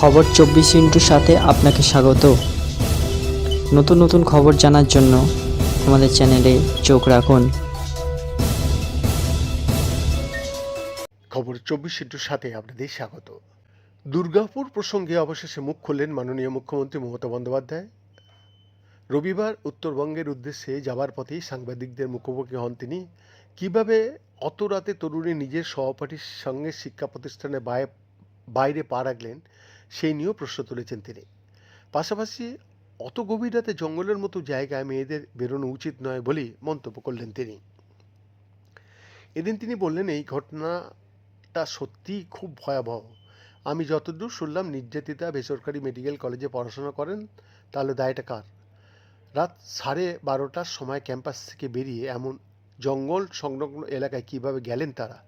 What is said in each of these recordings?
খবর চব্বিশ ইন্টুর সাথে আপনাকে স্বাগত। নতুন নতুন খবর জানার জন্য আমাদের চ্যানেলে চোখ রাখুন। খবর চব্বিশ ইন্টুর সাথে আপনাদের স্বাগত। দুর্গাপুর প্রসঙ্গে অবশেষে মুখ খুললেন মাননীয় মুখ্যমন্ত্রী মমতা বন্দ্যোপাধ্যায়। রবিবার উত্তরবঙ্গের উদ্দেশ্যে যাবার পথেই সাংবাদিকদের মুখোমুখি হন তিনি। কীভাবে অত রাতে তরুণী নিজের সহপাঠীর সঙ্গে শিক্ষা প্রতিষ্ঠানে বাইরে পা রাখলেন সেই নিয়েও প্রশ্ন তুলেছেন তিনি। পাশাপাশি অত গভীর রাতে জঙ্গলের মতো জায়গায় মেয়েদের বেরোনো উচিত নয় বলেই মন্তব্য করলেন তিনি। এদিন তিনি বললেন, এই ঘটনাটা সত্যিই খুব ভয়াবহ। আমি যতদূর শুনলাম, নির্যাতিতা বেসরকারি মেডিকেল কলেজে পড়াশোনা করেন, তাহলে দায়টা কার? রাত সাড়ে বারোটার সময় ক্যাম্পাস থেকে বেরিয়ে এমন জঙ্গল সংলগ্ন এলাকায় কীভাবে গেলেন তারা?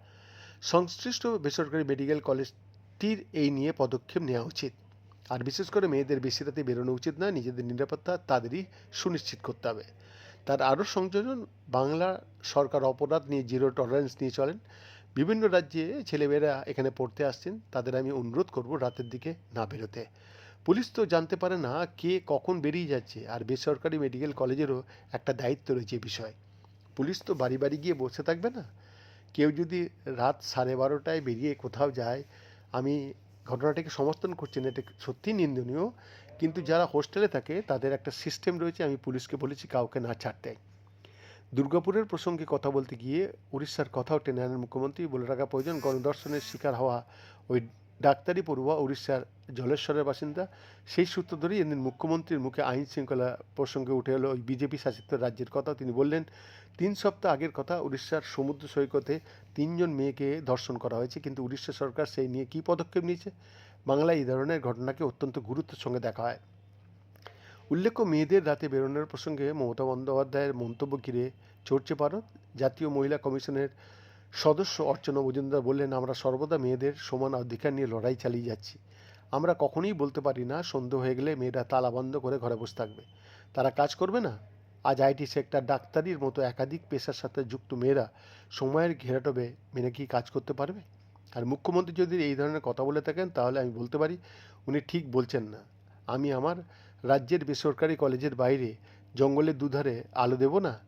সংশ্লিষ্ট বেসরকারি মেডিকেল কলেজটির এই নিয়ে পদক্ষেপ নেওয়া উচিত। আর বিশেষ করে মেয়েদের বেশি রাতে বেরোনো উচিত নয়, নিজেদের নিরাপত্তা তাদেরই সুনিশ্চিত করতে হবে। তার আরও সংযোজন, বাংলা সরকার অপরাধ নিয়ে জিরো টলারেন্স নিয়ে চলেন। বিভিন্ন রাজ্যে ছেলেমেয়েরা এখানে পড়তে আসছেন, তাদের আমি অনুরোধ করব রাতের দিকে না বেরোতে। পুলিশ তো জানতে পারে না কে কখন বেরিয়ে যাচ্ছে, আর বেসরকারি মেডিকেল কলেজেরও একটা দায়িত্ব রয়েছে বিষয়ে। পুলিশ তো বাড়ি বাড়ি গিয়ে বসে থাকবে না। কেউ যদি রাত সাড়ে বারোটায় বেরিয়ে কোথাও যায় আমি ঘটনাটিকে সমর্থন করছি না, এটা সত্যিই নিন্দনীয়। কিন্তু যারা হোস্টেলে থাকে, তাদের একটা সিস্টেম রয়েছে, আমি পুলিশকে বলেছি কাউকে না ছাড়তে। দুর্গাপুরের প্রসঙ্গে কথা বলতে গিয়ে, উড়িষ্যার কথাও টেনে আনেন মুখ্যমন্ত্রী। বলে রাখা প্রয়োজন গণদর্শনের শিকার হওয়া ওই ডাক্তারি পড়ুয়া উড়িষ্যার জলেশ্বরের বাসিন্দা। সেই সূত্র ধরেই এদিন মুখ্যমন্ত্রীর মুখে আইন শৃঙ্খলা প্রসঙ্গে উঠে এলো ওই বিজেপি শাসিত রাজ্যের কথা। তিনি বললেন, তিন সপ্তাহ আগের কথা উড়িষ্যার সমুদ্র সৈকতে তিনজন মেয়েকে ধর্ষণ করা হয়েছে, কিন্তু উড়িষ্যা সরকার সেই নিয়ে কী পদক্ষেপ নিয়েছে? বাংলায় এই ধরনের ঘটনাকে অত্যন্ত গুরুত্বের সঙ্গে দেখা হয়। উল্লেখ্য, মেয়েদের রাতে বেরোনোর প্রসঙ্গে মমতা বন্দ্যোপাধ্যায়ের মন্তব্য ঘিরে চড়ছে ভারত। জাতীয় মহিলা কমিশনের সদস্য অর্চনা মজুমদার বললেন, আমরা সর্বদা মেয়েদের সমান অধিকার নিয়ে লড়াই চালিয়ে যাচ্ছি। আমরা কখনোই বলতে পারি না সন্দেহ হয়ে গেলে মেয়েরা তালা বন্ধ করে ঘরে বসে থাকবে। তারা কাজ করবে না। আজ আইটি সেক্টর ডাক্তারির মতো একাধিক পেশার সাথে যুক্ত মেয়েরা সময়ের ঘেরাটবে মেনে কি কাজ করতে পারবে? আর মুখ্যমন্ত্রী যদি এই ধরনের কথা বলে থাকেন, তাহলে আমি বলতে পারি, উনি ঠিক বলছেন না। আমি আমার রাজ্যের বেসরকারি কলেজের বাইরে জঙ্গলের দুধারে আলো দেব না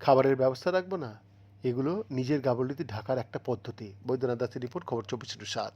খাবারের ব্যবস্থা রাখব না এগুলো নিজের গাবলিতে ঢাকার একটা পদ্ধতি। বৈদ্যনাথ দাসের রিপোর্ট খবর চব্বিশ সাত।